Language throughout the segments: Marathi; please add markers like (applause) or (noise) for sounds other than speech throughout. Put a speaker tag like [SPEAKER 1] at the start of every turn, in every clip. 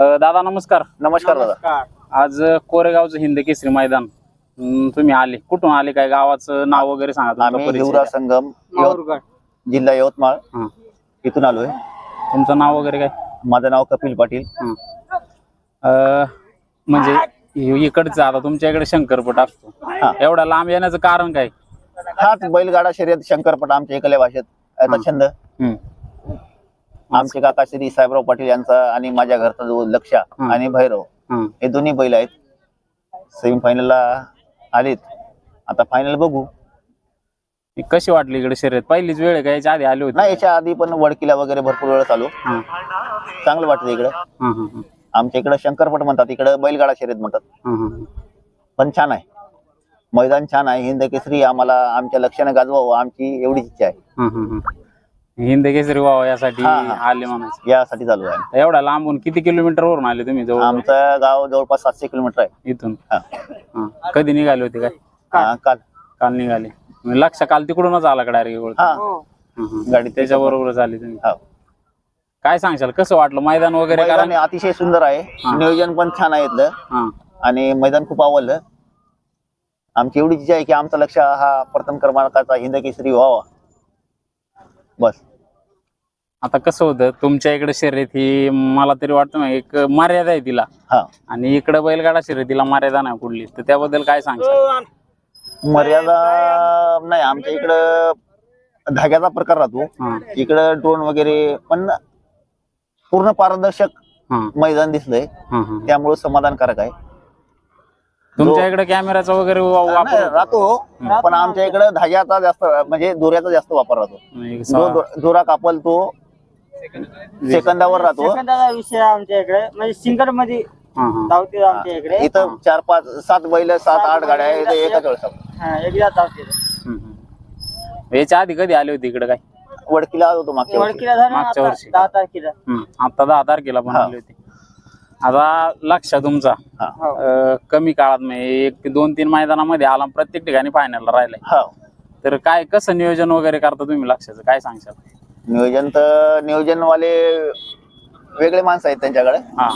[SPEAKER 1] अ, दादा नमस्कार.
[SPEAKER 2] नमस्कार दादा.
[SPEAKER 1] आज कोरेगावचं हिंद केसरी मैदान. हम्म, तुम्ही आले. कुठून आले? काय गावाचं नाव वगैरे सांगा तुमचा
[SPEAKER 2] आम्ही
[SPEAKER 1] परिचय.
[SPEAKER 2] हिवरा
[SPEAKER 1] द्या.
[SPEAKER 2] संगम यवत- जिल्हा यवतमाळ.
[SPEAKER 1] हं.
[SPEAKER 2] इथून आलोय.
[SPEAKER 1] तुमचं नाव वगैरे काय?
[SPEAKER 2] माझं नाव कपिल पाटील.
[SPEAKER 1] हं. अ, म्हणजे इ- इकडचं आता तुमच्या इकडे शंकरपट असतो.
[SPEAKER 2] हा.
[SPEAKER 1] एवढा लांब येण्याचं कारण काय?
[SPEAKER 2] हाच बैलगाडा शर्यत शंकरपट आमच्या इकडल्या भाषेत. याचा
[SPEAKER 1] हं.
[SPEAKER 2] छंद.
[SPEAKER 1] हम्म.
[SPEAKER 2] आमचे काका श्री साहेबराव पाटील यांचा आणि माझ्या घरचा जो लक्षा. आणि भैरव
[SPEAKER 1] हं.
[SPEAKER 2] दोन्ही बैल आहेत. सेमीफायनलला आलेत. आता फायनल बघू.
[SPEAKER 1] कशी वाटली इकडे शर्यत? पहिलीच वेळ आहे का? याच्या आधी आली होती.
[SPEAKER 2] नाही याच्या आधी पण वडकीला वगैरे भरपूर वेळेस आलो
[SPEAKER 1] हं.
[SPEAKER 2] चांगलं वाटतं इकडं.
[SPEAKER 1] हं, हं, हं.
[SPEAKER 2] आमच्या इकडं शंकरपट म्हणतात इकडं बैलगाडा शर्यत म्हणतात.
[SPEAKER 1] हं, हं,
[SPEAKER 2] पण छान आहे. मैदान छान आहे. हिंद केसरी आम्हाला आमच्या लक्षाने गाजवावं आमची एवढीच इच्छा आहे.
[SPEAKER 1] हं, हं, हं. हिंद केसरी व्हावं यासाठी
[SPEAKER 2] हा, हा.
[SPEAKER 1] आले म्हणायचं
[SPEAKER 2] यासाठी चालू आहे.
[SPEAKER 1] एवढा लांबून किती किलोमीटर वरून आले तुम्ही जवळ?
[SPEAKER 2] आमचं गाव जवळपास सातशे किलोमीटर आहे.
[SPEAKER 1] इथून?
[SPEAKER 2] हा.
[SPEAKER 1] हा. कधी निघाले होते काय?
[SPEAKER 2] हा, काल.
[SPEAKER 1] काल निघाले. लक्ष काल तिकडूनच आला का डायरेक्ट
[SPEAKER 2] हा.
[SPEAKER 1] गाडी त्याच्या बरोबरच आली तुम्ही?
[SPEAKER 2] हा.
[SPEAKER 1] काय सांगशाल? कसं वाटलं? मैदान वगैरे
[SPEAKER 2] मैदान
[SPEAKER 1] कारण
[SPEAKER 2] हे अतिशय सुंदर आहे.
[SPEAKER 1] हा.
[SPEAKER 2] नियोजन पण छान आहे इथलं.
[SPEAKER 1] हा.
[SPEAKER 2] आणि मैदान खूप आवडलं. आमची एवढीच इच्छा आहे की आमचा लक्ष हा प्रथम क्रमांकाचा हिंद केसरी व्हावा बस.
[SPEAKER 1] आता कसं होतं तुमच्या इकडे शर्यत ही मला तरी वाटतं ना एक मर्यादा आहे तिला.
[SPEAKER 2] हा.
[SPEAKER 1] आणि इकडे बैलगाडा शर्यतीला मर्यादा नाही कुठली. तर त्याबद्दल काय सांगशाल?
[SPEAKER 2] मर्यादा नाही आमच्या इकडं धाग्याचा प्रकार राहतो. इकडं ड्रोन वगैरे पण पूर्ण पारदर्शक. मैदान दिसलंय. त्यामुळे समाधानकारक आहे.
[SPEAKER 1] तुमच्या इकडे कॅमेराचा वगैरे वापर होतो?
[SPEAKER 2] राहतो पण आमच्या इकडे धाग्याचा जास्त म्हणजे दोऱ्याचा जास्त वापर राहतो. दोरा कापल तो सेकंदावर राहतो
[SPEAKER 3] सेकंदाचा विषय आहे आमच्या इकडे म्हणजे सिंगरमध्ये
[SPEAKER 1] हा, हा.
[SPEAKER 3] धावते आमच्या इकडे
[SPEAKER 2] इथं चार पाच सात बैल सात आठ गाड्या इथं एकाच वेळेस
[SPEAKER 3] हा, एकदा धावते
[SPEAKER 1] हम्म. याच्या आधी कधी आले होते इकडे काय
[SPEAKER 2] वडकीला आलो होतो मागच्या वर्षी.
[SPEAKER 3] ओळखीला झालं ना
[SPEAKER 1] मागच्या
[SPEAKER 3] आता,
[SPEAKER 1] वर्षी.
[SPEAKER 3] दहा तारखेला
[SPEAKER 1] हम्म. आता दहा तारखेला पण
[SPEAKER 2] हा.
[SPEAKER 1] आले होते आता लक्ष तुमचा
[SPEAKER 2] हा.
[SPEAKER 3] हो.
[SPEAKER 1] अं, कमी काळात म्हणजे एक ते दोन तीन मैदानामध्ये आला प्रत्येक ठिकाणी फायनलला राहिलाय
[SPEAKER 2] हा
[SPEAKER 1] तर काय कसं नियोजन वगैरे करता तुम्ही लक्षाचं काय सांगशाल
[SPEAKER 2] नियोजन तर नियोजनवाले वेगळे माणसं आहेत त्यांच्याकडे.
[SPEAKER 1] हा.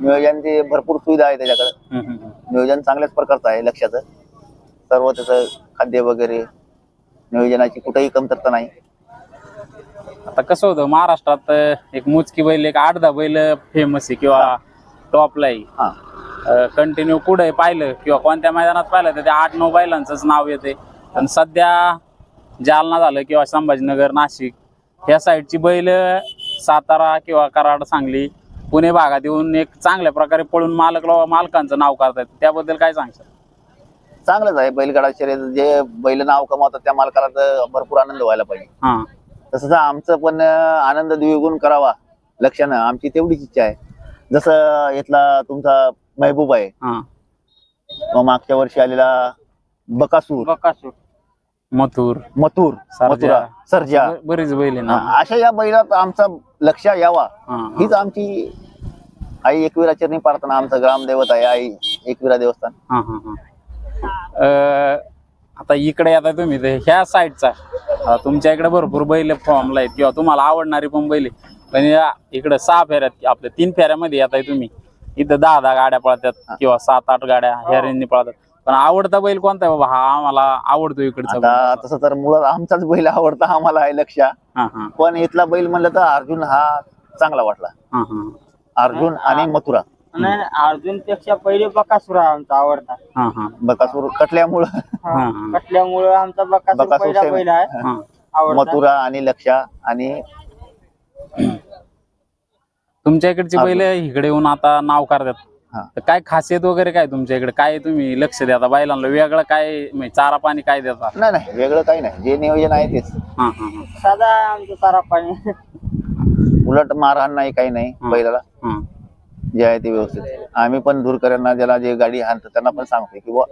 [SPEAKER 2] नियोजनची भरपूर सुविधा आहे त्याच्याकडे.
[SPEAKER 1] हम्म, हम्म, हम्म.
[SPEAKER 2] नियोजन चांगल्याच प्रकारचं आहे लक्षाचं सर्व त्याचं खाद्य वगैरे नियोजनाची कुठेही कमतरता नाही.
[SPEAKER 1] आता कसं होतं महाराष्ट्रात अं, एक मोजकी बैल एक आठ दहा बैल फेमस आहे किंवा टॉपला आहे.
[SPEAKER 2] हा.
[SPEAKER 1] कंटिन्यू कुठे पाहिलं किंवा कोणत्या मैदानात पाहिलं तर त्या आठ नऊ बैलांचंच नाव येते. पण सध्या जालना झालं किंवा संभाजीनगर नाशिक ह्या साईडची बैल सातारा किंवा कराड सांगली पुणे भागात येऊन एक चांगल्या प्रकारे पळून मालक मालकांचं नाव करतायत. त्याबद्दल काय सांगशाल?
[SPEAKER 2] चांगलंच आहे. बैलगाडा शर्यत जे बैल नाव कमावतात त्या मालकाला तर भरपूर आनंद व्हायला पाहिजे. तसंच आमचं पण आनंद द्विगुण करावा लक्षानं. आमची तेवढीच इच्छा आहे. जसं इथला तुमचा महबूब आहे. मग मागच्या वर्षी आलेला बकासूर.
[SPEAKER 3] बकासूर.
[SPEAKER 1] मथुर
[SPEAKER 2] मथुर
[SPEAKER 1] सर्जा.
[SPEAKER 2] मथुरा सर्जा.
[SPEAKER 1] ब- बरीच बैल आहे ना.
[SPEAKER 2] हा, अशा या बैलात आमचा लक्ष यावा.
[SPEAKER 1] हा, हा.
[SPEAKER 2] हीच आमची आई एकविरा चरणी प्रार्थना आमचं ग्रामदैवत आहे आई एकविरा देवस्थान.
[SPEAKER 1] हा, हा, हा. अं, आता इकडे आता तुम्ही ते ह्या साईडचा. अं, तुमच्या इकडे भरपूर बैल फॉर्मला आहेत किंवा तुम्हाला आवडणारी पण बैल आहे. पण या इकडे सहा फेऱ्यात आपल्या तीन फेऱ्यामध्ये येत आहे तुम्ही. इथं दहा दहा गाड्या पळतात किंवा सात आठ गाड्या ह्या रेंजने पळतात. पण आवडता बैल कोणता आहे बाबा? हा आम्हाला आवडतो इकडचा बैल.
[SPEAKER 2] तसं तर मुळात आमचाच बैल आवडता आम्हाला आहे लक्ष
[SPEAKER 1] हा हा.
[SPEAKER 2] पण इथला बैल म्हणलं तर अर्जुन हा चांगला वाटला.
[SPEAKER 1] हा हा.
[SPEAKER 2] अर्जुन आणि मथुरा.
[SPEAKER 3] नाही अर्जुनपेक्षा पहिले बकासूर हा आमचा आवडता.
[SPEAKER 1] हा हा.
[SPEAKER 2] बकासूर कटल्यामुळं.
[SPEAKER 1] हा.
[SPEAKER 3] कटल्यामुळे आमचा बकासूर पहिला आहे.
[SPEAKER 1] हा.
[SPEAKER 3] आवडता.
[SPEAKER 2] मथुरा आणि लक्षा आणि
[SPEAKER 1] तुमच्या इकडची बैल इकडे येऊन आता नाव करतात.
[SPEAKER 2] हा.
[SPEAKER 1] तर काय खासियत वगैरे काय तुमच्या इकडे? काय तुम्ही लक्ष देता? बैलांना वेगळं काय म्हणजे चारा पाणी काय देता?
[SPEAKER 2] नाही नाही. वेगळं काही नाही. जे नियोजन आहे तेच.
[SPEAKER 1] हा हा हा.
[SPEAKER 3] साधा आमचा सारा पाणी.
[SPEAKER 2] उलट मारहाण नाही काही नाही. बैलाला.
[SPEAKER 1] हा.
[SPEAKER 2] जे आहे ते व्यवस्थित. आम्ही पण दूरकऱ्यांना ज्याला जे गाडी हाणतात त्यांना पण सांगतो की बुवा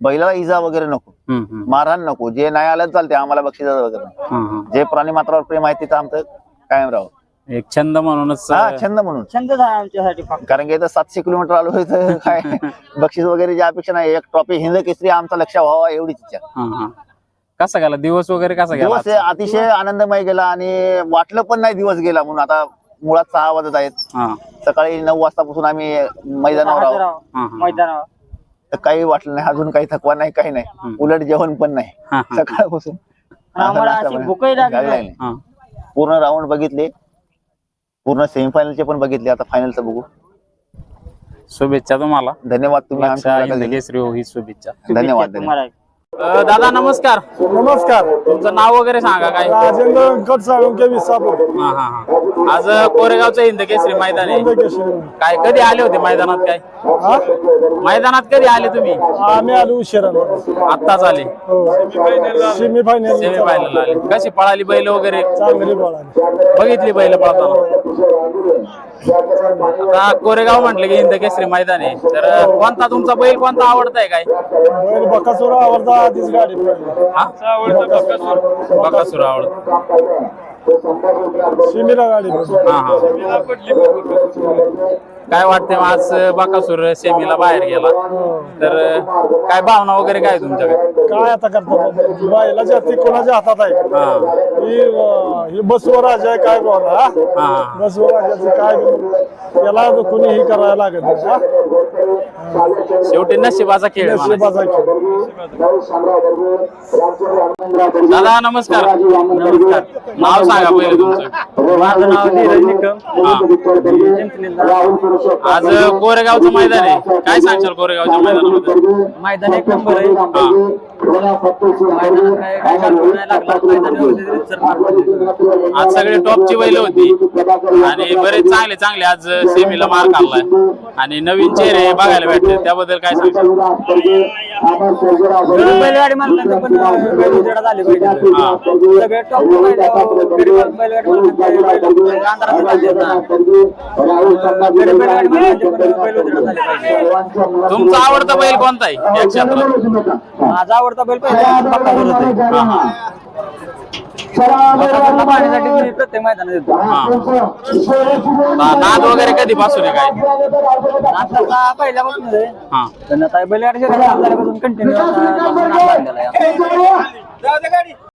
[SPEAKER 2] बैलाला इजा वगैरे नको.
[SPEAKER 1] हम्म, हम्म.
[SPEAKER 2] मारहाण नको. जे नाही आलं चालते आम्हाला बक्षीस वगैरे नाही.
[SPEAKER 1] हा, हा.
[SPEAKER 2] जे प्राणी मात्रावर प्रेम आहे तिथं आमचं कायम राहू.
[SPEAKER 1] एक छंद म्हणूनच
[SPEAKER 2] हा छंद म्हणून.
[SPEAKER 3] छंद आहे आमच्यासाठी फक्त.
[SPEAKER 2] कारण की इथं सातशे किलोमीटर आलो तर (laughs) काय? बक्षीस वगैरे जी अपेक्षा नाही. एक ट्रॉफी हिंद केसरी आमचा लक्ष व्हावा एवढीच इच्छा.
[SPEAKER 1] हा, हा. कसा गेला? दिवस वगैरे कसा गेला
[SPEAKER 2] दिवस हे अतिशय आनंदमय गेला आणि वाटलं पण नाही दिवस गेला म्हणून. आता
[SPEAKER 4] मुळात सहा वाजत आहेत.
[SPEAKER 1] हा.
[SPEAKER 4] सकाळी नऊ वाजतापासून आम्ही मैदानावर आहोत.
[SPEAKER 1] हा, हा.
[SPEAKER 5] मैदानावर.
[SPEAKER 4] तर काही वाटलं नाही. अजून काही थकवा नाही काही नाही.
[SPEAKER 1] हम्म.
[SPEAKER 4] उलट जेवण पण नाही.
[SPEAKER 1] हा, हा.
[SPEAKER 4] सकाळपासून.
[SPEAKER 5] आम्हाला
[SPEAKER 4] नाश्ता
[SPEAKER 5] अशी
[SPEAKER 4] पण-
[SPEAKER 5] भूकही लागली
[SPEAKER 4] काय
[SPEAKER 5] नाही.
[SPEAKER 4] नाही.
[SPEAKER 1] हा.
[SPEAKER 4] पूर्ण राऊंड बघितले. पूर्ण सेमीफायनलचे पण बघितले आता फायनलचं बघू.
[SPEAKER 1] शुभेच्छा तुम्हाला.
[SPEAKER 4] धन्यवाद तुम्ही आमच्या
[SPEAKER 1] हो ही शुभेच्छा.
[SPEAKER 4] धन्यवाद धन्यवाद.
[SPEAKER 5] तुम्हाला.
[SPEAKER 1] अ, दादा नमस्कार.
[SPEAKER 6] नमस्कार.
[SPEAKER 1] तुमचं नाव वगैरे सांगा काय?
[SPEAKER 6] राजेंद्र व्यंकट साळुंके विसापूर.
[SPEAKER 1] हा हा हा. आज कोरेगावचं हिंद केसरी मैदान. आहे काय कधी आले होते मैदानात काय?
[SPEAKER 6] हा?
[SPEAKER 1] मैदानात कधी आले तुम्ही?
[SPEAKER 6] आम्ही आलो उशिरा
[SPEAKER 1] आत्ताच आले.
[SPEAKER 6] हो. सेमी फायनल
[SPEAKER 1] सेमी फायनल आले. कशी पळाली बैल वगैरे?
[SPEAKER 6] चांगली
[SPEAKER 1] बघितली बैल पळताना. आता कोरेगाव म्हटलं की हिंद केसरी मैदान. आहे तर कोणता तुमचा बैल कोणता आवडताय काय?
[SPEAKER 6] बैल बकासूर आवडता आधीच गाडी पडली.
[SPEAKER 1] हा? बकासूर? आवडत.
[SPEAKER 6] सिमीला गाडी पडली.
[SPEAKER 1] हा हा. काय वाटतंय मग आज बकासूर सेमीला बाहेर गेला. तर काय भावना वगैरे काय तुमच्याकडे
[SPEAKER 6] काय आता करता बायला जाती कोणाच्या हातात आहे
[SPEAKER 1] हा
[SPEAKER 6] ही अं, ही बसवर राजा आहे काय बोला हा?
[SPEAKER 1] हा
[SPEAKER 6] बसवर राजाचं काय याला कोणी हे करायला लागत नाही हा?
[SPEAKER 1] शेवटी नशिबाचा खेळ आहे म्हणायचं.
[SPEAKER 6] नशिबाचा खेळ.
[SPEAKER 1] दादा नमस्कार नमस्कार नाव सांगा पहिले तुमचं
[SPEAKER 5] माझं नाव धीरज निकम
[SPEAKER 1] हा. आज कोरेगावचं मैदान आहे. काय सांगशाल कोरेगावच्या मैदानामध्ये?
[SPEAKER 5] मैदान एक नंबर आहे. मैदानात काय काय कल्पना नाही लागला मैदान व्यवस्थित रीतसर पार पडले.
[SPEAKER 1] आज सगळे टॉपची बैल होती. आणि बरेच चांगले चांगले आज सेमीला मार खाल्लाय. आणि नवीन चेहरे बघायला भेटले. त्याबद्दल काय सांगशाल?
[SPEAKER 5] बैलगाडी पण पाहिजे. सगळे टॉप बैलगाडी
[SPEAKER 1] तुमचा आवडता बैल कोणता आहे?
[SPEAKER 5] माझा आवडता बैल पहिला पाहण्यासाठी मी प्रत्येक मैदानात येतो.
[SPEAKER 1] ना- नाद वगैरे कधीपासून आहे काय?
[SPEAKER 5] आता पहिल्यापासून आहे.
[SPEAKER 1] हा.
[SPEAKER 5] पण आता बैलगाडी क्षेत्रात चालू झाल्यापासून कंटिन्यू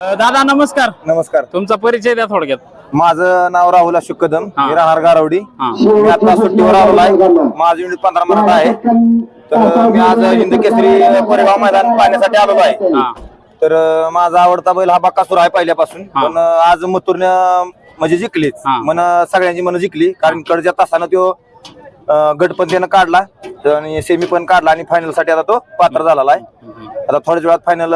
[SPEAKER 1] अ, दादा नमस्कार.
[SPEAKER 4] नमस्कार.
[SPEAKER 1] तुमचा परिचय द्या थोडक्यात.
[SPEAKER 4] माझं नाव राहुल अशोक कदम.
[SPEAKER 1] हा.
[SPEAKER 4] मी राहणार गारवडी.
[SPEAKER 1] हा.
[SPEAKER 4] मी आता सुट्टीवर आलो आहे. माझं युनिट पंधरा मराठा आहे. तर मी आज हिंद केसरी कोरेगाव मैदान पाहण्यासाठी आलेलो आहे.
[SPEAKER 1] हा.
[SPEAKER 4] तर अं, माझा आवडता बैल हा बक्कासूर आहे पहिल्यापासून.
[SPEAKER 1] हा.
[SPEAKER 4] पण अं, आज मथुरनं म्हणजे जिंकलीच.
[SPEAKER 1] हा.
[SPEAKER 4] मन सगळ्यांची मन जिंकली. कारण कडच्या तासानं तो अं, गट पण त्यानं काढला. आणि सेमी पण काढला आणि फायनलसाठी आता तो पात्र झालेला आहे. आता थोड्याच वेळात फायनल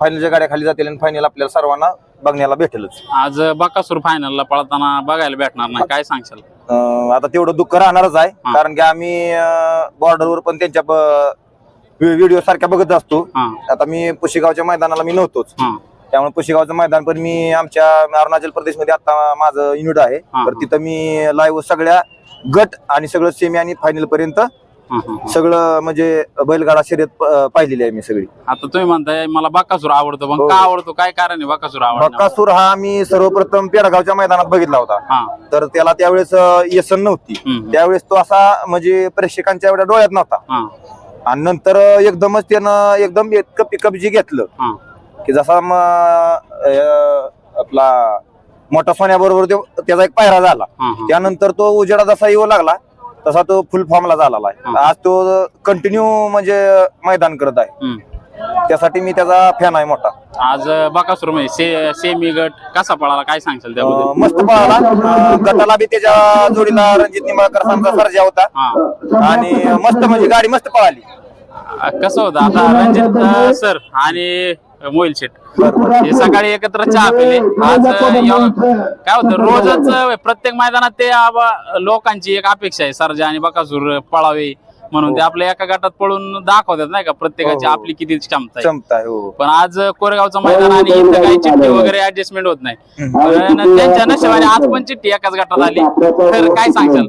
[SPEAKER 4] फायनलच्या गाड्या खाली जातील आणि फायनल आपल्याला सर्वांना बघण्याला भेटेलच.
[SPEAKER 1] आज बकासूर फायनलला पळताना बघायला भेटणार नाही. काय सांगशाल?
[SPEAKER 4] अं, आता तेवढं दुःख राहणारच आहे.
[SPEAKER 1] हा.
[SPEAKER 4] कारण की आम्ही बॉर्डरवर पण त्यांच्या व्हिडिओ सारख्या बघत असतो.
[SPEAKER 1] हा.
[SPEAKER 4] आता मी पुशेगावच्या मैदानाला मी नव्हतोच.
[SPEAKER 1] हा.
[SPEAKER 4] त्यामुळे पुशेगावचं मैदान पण मी आमच्या अरुणाचल प्रदेशमध्ये आता माझं युनिट आहे.
[SPEAKER 1] हा,
[SPEAKER 4] तर
[SPEAKER 1] हा.
[SPEAKER 4] तिथं मी लाईव्ह सगळ्या गट आणि सगळं सेमी आणि फायनल पर्यंत
[SPEAKER 1] हा, हा, हा.
[SPEAKER 4] सगळं म्हणजे बैलगाडा शर्यत प- पाहिलेली आहे मी सगळी.
[SPEAKER 1] आता तुम्ही म्हणताय मला बकासूर आवडतो. पण
[SPEAKER 4] हो.
[SPEAKER 1] का आवडतो? काय कारण आहे बकासूर आवडतो
[SPEAKER 4] बक्कासूर हा मी सर्वप्रथम पेडगावच्या मैदानात बघितला होता.
[SPEAKER 1] हा.
[SPEAKER 4] तर त्याला त्यावेळेस अं, येसन नव्हती.
[SPEAKER 1] हम्म.
[SPEAKER 4] त्यावेळेस तो असा म्हणजे प्रेक्षकांच्या एवढ्या डोळ्यात नव्हता.
[SPEAKER 1] हा.
[SPEAKER 4] आणि नंतर एकदमच त्यानं एकदम इतकं पिकअप जे घेतलं की जसा आपला मोठा सोन्याबरोबर तो त्याचा एक पायरा झाला. त्यानंतर तो उजेडा जसा येऊ लागला तसा तो फुल फॉर्मला झालेला आहे. आज तो कंटिन्यू म्हणजे मैदान करत आहे. त्यासाठी मी त्याचा फॅन आहे मोठा.
[SPEAKER 1] आज बकासूर म्हणजे से सेमी गट कसा पळाला? काय सांगशाल त्याबद्दल?
[SPEAKER 4] अं, मस्त पळाला. अं, गटाला बी त्याच्या जोडीला रणजित निंबाळकर सांगता सर्जा होता.
[SPEAKER 1] हा.
[SPEAKER 4] आणि मस्त म्हणजे गाडी मस्त पळाली.
[SPEAKER 1] अ, कसं होतं? आता रणजित अ, सर आणि मोहिल शेट हे सकाळी एकत्र चहा पिले. आज अ, काय होतं? रोजच अ, प्रत्येक मैदानात ते आबा- लोकांची एक अपेक्षा आहे. सरजा आणि बकासूर पळावे. म्हणून ते आपल्या एका गटात पळून दाखवतात नाही का प्रत्येकाची
[SPEAKER 4] हो, हो.
[SPEAKER 1] आपली किती क्षमता आहे.
[SPEAKER 4] क्षमता आहे हो.
[SPEAKER 1] पण आज कोरेगावचं मैदान आणि इथं काही चिठ्ठी वगैरे ऍडजस्टमेंट होत नाही. पण त्यांच्या नशिबाने आज पण चिठ्ठी एकाच गटात आली. तर काय सांगशाल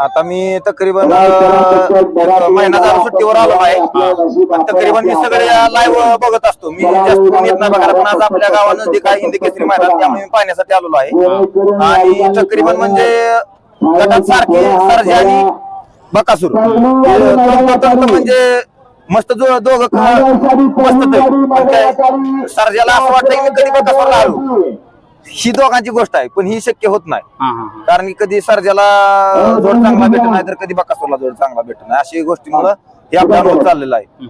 [SPEAKER 4] आता मी तकरीबन अं, महिना झाला सुट्टीवर आलो आहे. पण तकरीबन मी सगळे लाईव्ह बघत असतो. मी जास्त पण येत नाही बघायला पण आज आपल्या गावानं जे काही हिंदी केसरी मैदान त्यामुळे मी पाहण्यासाठी आलेलो आहे. आणि तकरीबन म्हणजे गटात सारखे सरजे आणि बकासूर हे म्हणजे मस्त जो दोघं मस्त सरजेला असं वाटतं की मी कधी बकासूरला आलो. ही दोघांची गोष्ट आहे पण ही शक्य होत नाही. कारण की कधी सर्जाला जोड चांगला भेटत नाही तर कधी बकासूरला जोड चांगला भेटत नाही. अशी गोष्टीमुळं हे आपला होत चाललेलं आहे.